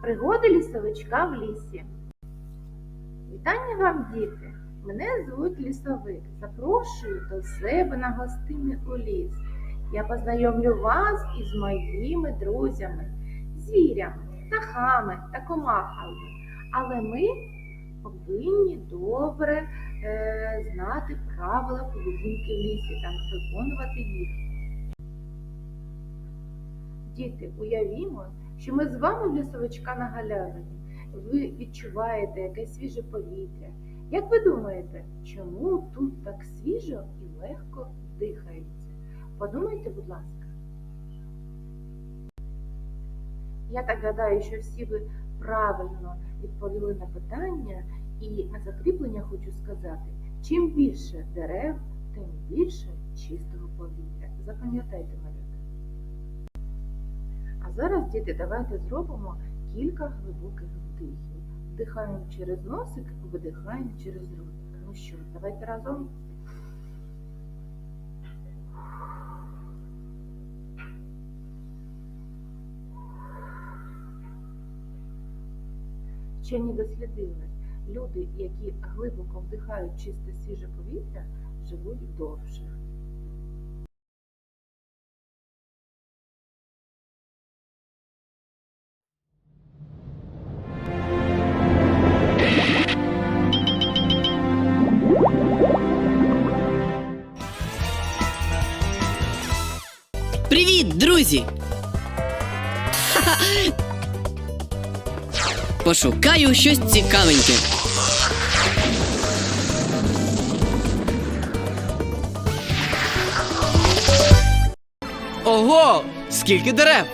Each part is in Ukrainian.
Пригоди лісовичка в лісі. Вітання вам, діти! Мене звуть лісовик. Запрошую до себе на гостини у ліс. Я познайомлю вас із моїми друзями, звірями, птахами та комахами. Але ми повинні добре е, знати правила поведінки в лісі та виконувати їх. Діти, уявімо, що ми з вами в лісовичка на галявині. Ви відчуваєте якесь свіже повітря. Як ви думаєте, чому тут так свіжо і легко дихається? Подумайте, будь ласка. Я так гадаю, що всі ви правильно відповіли на питання, і на закріплення хочу сказати: чим більше дерев, тим більше чистого повітря. Запам'ятайте мене. Зараз, діти, давайте зробимо кілька глибоких вдихів. Вдихаємо через носик, видихаємо через ротик. Ну що, давайте разом. Вчені дослідили, люди, які глибоко вдихають чисте свіже повітря, живуть довше. Привіт, друзі! Пошукаю щось цікавеньке. Ого! Скільки дерев!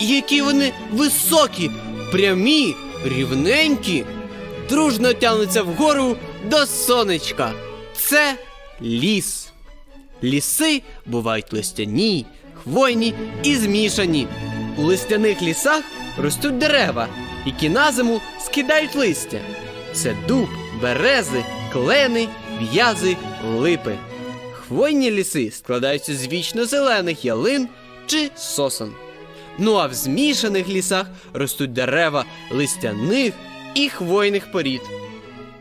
Які вони високі, прямі, рівненькі, дружно тягнуться вгору до сонечка. Це ліс. Ліси бувають листяні, хвойні і змішані. У листяних лісах ростуть дерева, які на зиму скидають листя. Це дуб, берези, клени, в'язи, липи. Хвойні ліси складаються з вічно зелених ялин чи сосен. Ну а в змішаних лісах ростуть дерева листяних і хвойних порід.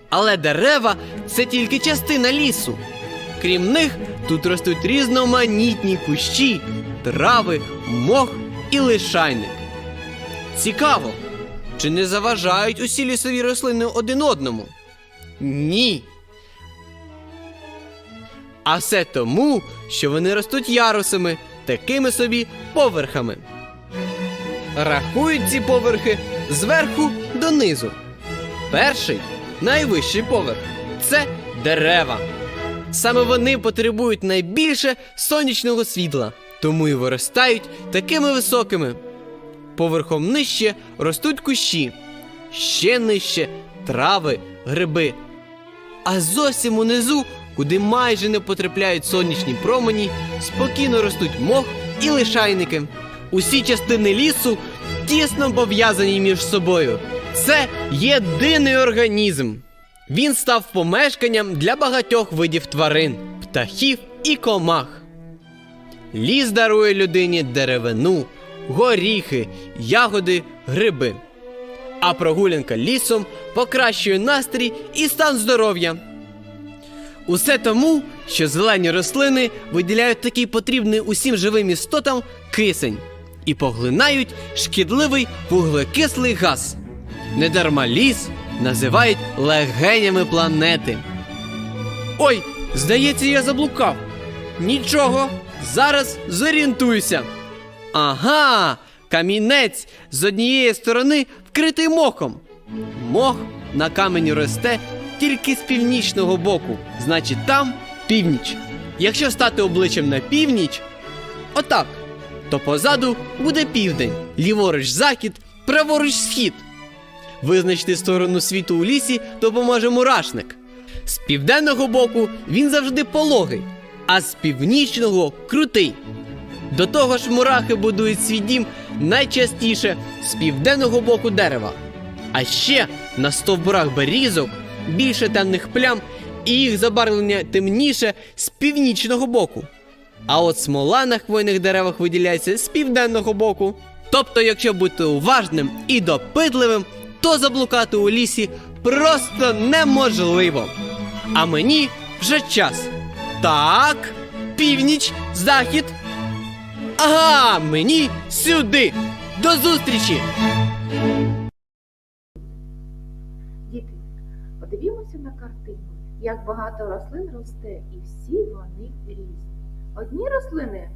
Але дерева це тільки частина лісу. Крім них, тут ростуть різноманітні кущі, трави, мох і лишайник. Цікаво, чи не заважають усі лісові рослини один одному? Ні. А все тому, що вони ростуть ярусами, такими собі поверхами. Рахують ці поверхи зверху донизу. Перший найвищий поверх це дерева. Саме вони потребують найбільше сонячного світла, тому і виростають такими високими. Поверхом нижче ростуть кущі, ще нижче трави, гриби. А зовсім унизу, куди майже не потрапляють сонячні промені, спокійно ростуть мох і лишайники. Усі частини лісу тісно пов'язані між собою. Це єдиний організм. Він став помешканням для багатьох видів тварин, птахів і комах. Ліс дарує людині деревину, горіхи, ягоди, гриби. А прогулянка лісом покращує настрій і стан здоров'я. Усе тому, що зелені рослини виділяють такий потрібний усім живим істотам кисень і поглинають шкідливий вуглекислий газ. Недарма ліс називають легенями планети. Ой, здається, я заблукав. Нічого, зараз зорієнтуюся. Ага, камінець з однієї сторони вкритий мохом. Мох на камені росте тільки з північного боку, значить там північ. Якщо стати обличчям на північ, отак, то позаду буде південь, ліворуч захід, праворуч схід. Визначити сторону світу у лісі допоможе мурашник. З південного боку він завжди пологий, а з північного крутий. До того ж, мурахи будують свій дім найчастіше з південного боку дерева. А ще на стовбурах берізок більше темних плям, і їх забарвлення темніше з північного боку. А от смола на хвойних деревах виділяється з південного боку. Тобто, якщо бути уважним і допитливим, то заблукати у лісі просто неможливо. А мені вже час. Так, північ, захід. Ага, мені сюди. До зустрічі! Діти, подивімося на картину, як багато рослин росте, і всі вони різні. Одні рослини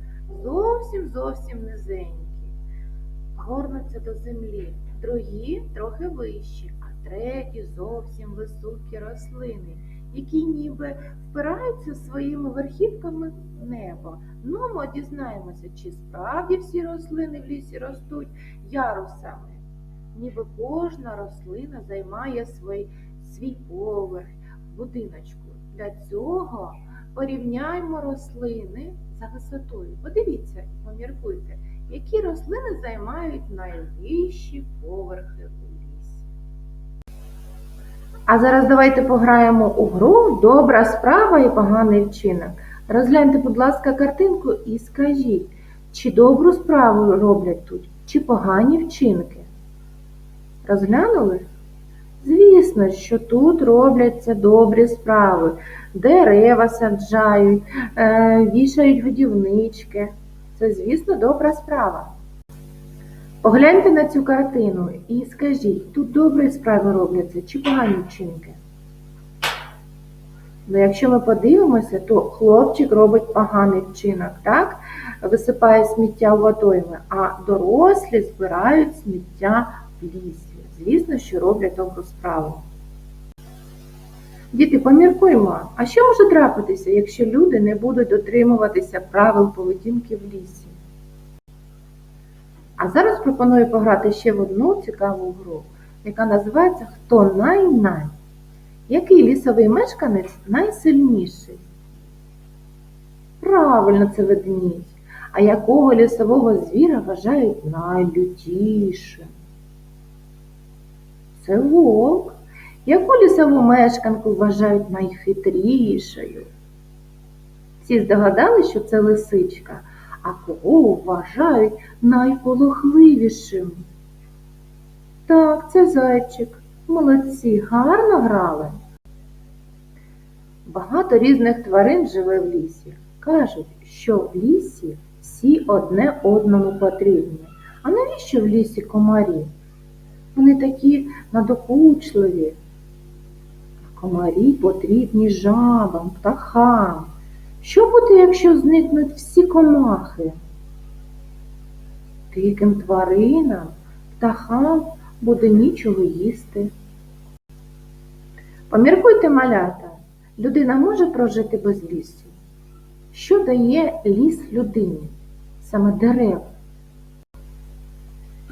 зовсім зовсім низенькі, горнуться до землі, другі трохи вищі, а треті зовсім високі рослини, які ніби впираються своїми верхівками в небо. Ну, ми дізнаємося, чи справді всі рослини в лісі ростуть ярусами ніби кожна рослина займає свій, свій поверх, будиночку. Для цього порівняймо рослини за висотою. Подивіться поміркуйте, які рослини займають найвищі поверхи у лісі. А зараз давайте пограємо у гру Добра справа і поганий вчинок. Розгляньте, будь ласка, картинку і скажіть, чи добру справу роблять тут, чи погані вчинки. Розглянули? Звісно, що тут робляться добрі справи. Дерева саджають, е, вішають годівнички. Це, звісно, добра справа. Погляньте на цю картину і скажіть, тут добрі справи робляться чи погані вчинки? Ну, якщо ми подивимося, то хлопчик робить поганий вчинок, так? Висипає сміття в водойми, а дорослі збирають сміття в лісі. Звісно, що роблять добру справу. Діти, поміркуємо, а що може трапитися, якщо люди не будуть дотримуватися правил поведінки в лісі? А зараз пропоную пограти ще в одну цікаву гру, яка називається Хто най-най? Який лісовий мешканець найсильніший? Правильно, це ведмідь. А якого лісового звіра вважають найлютішим? Це вовк. Яку лісову мешканку вважають найхитрішою? Всі здогадали, що це лисичка, а кого вважають найполохливішим? Так, це зайчик. Молодці, гарно грали. Багато різних тварин живе в лісі. Кажуть, що в лісі всі одне одному потрібні. А навіщо в лісі комарі? Вони такі надокучливі. Комарі потрібні жабам, птахам. Що буде, якщо зникнуть всі комахи? Диким тваринам, птахам буде нічого їсти. Поміркуйте, малята, людина може прожити без лісу? Що дає ліс людині? Саме дерева.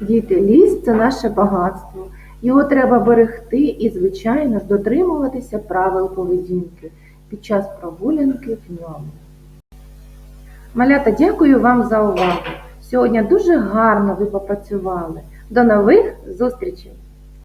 Діти, ліс це наше багатство. Його треба берегти і, звичайно ж, дотримуватися правил поведінки під час прогулянки в ньому. Малята, дякую вам за увагу. Сьогодні дуже гарно ви попрацювали. До нових зустрічей!